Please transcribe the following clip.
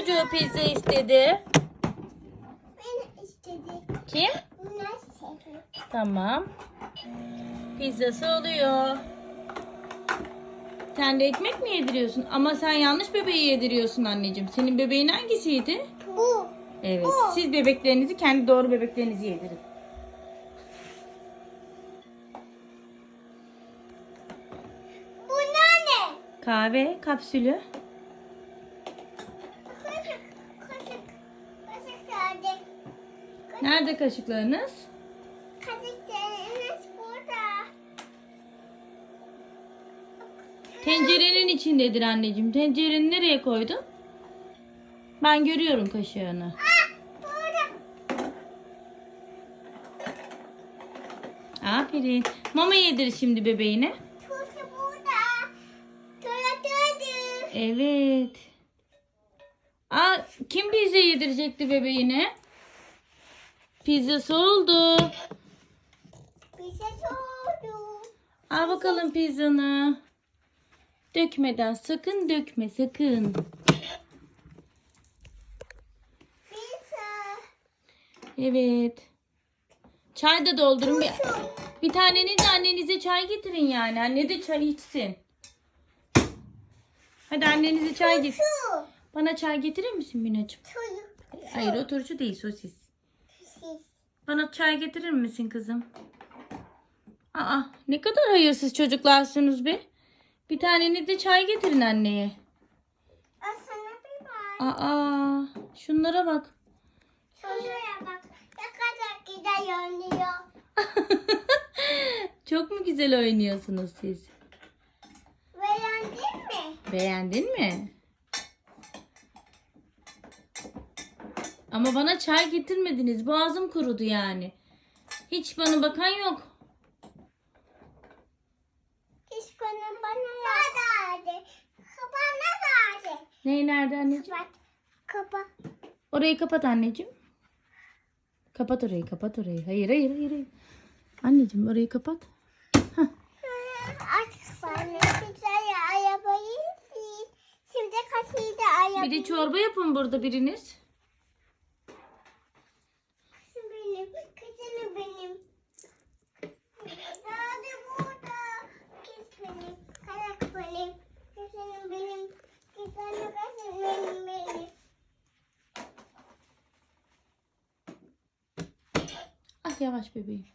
çocuğu pizza istedi? Ben istedim. Kim? Tamam. Pizzası oluyor. Sen de ekmek mi yediriyorsun? Ama sen yanlış bebeği yediriyorsun anneciğim. Senin bebeğin hangisiydi? Bu. Evet. Bu. Siz bebeklerinizi kendi doğru bebeklerinizi yedirin. Bunlar ne? Kahve kapsülü. Nerede kaşıklarınız? Kaşıklarımız burada. Tencerenin içindedir anneciğim. Tencereni nereye koydun? Ben görüyorum kaşığını. Burada. Aferin. Mama yedir şimdi bebeğine. Turşu burada. Gördürdüm. Evet. Aa, kim pizza yedirecekti bebeğine? Pizzası oldu. Bir şey oldu. Al bakalım pizzanı. Dökmeden sakın dökme sakın. Pizza. Evet. Çay da doldurun. Bir, bir taneniz de annenize çay getirin yani. Anne de çay içsin. Hadi annenize çay getir. Bana çay getirir misin Minacığım? Hayır o turşu değil sosis. Bana çay getirir misin kızım? Aa ne kadar hayırsız çocuklarsınız be. Bir taneniz de çay getirin anneye. Aa şunlara bak. Şuraya bak. Ne kadar güzel oynuyor. Çok mu güzel oynuyorsunuz siz? Beğendin mi? Beğendin mi? Ama bana çay getirmediniz. Boğazım kurudu yani. Hiç bana bakan yok. Hiç bana bana verdi. Bana verdi. Ney nerede anneciğim? Bak. Kapa. Orayı kapat anneciğim. Kapat orayı, kapat orayı. Hayır, hayır, hayır. hayır. Anneciğim orayı kapat. Aç bana güzel arabayı. Şimdi kaçıydı arabayı. Bir de çorba yapın burada biriniz. Kızım benim. Kızım benim. Nerede burada? Kız benim. Karak benim. Kızım benim. Kızım kızım benim benim. Ah yavaş bebeğim.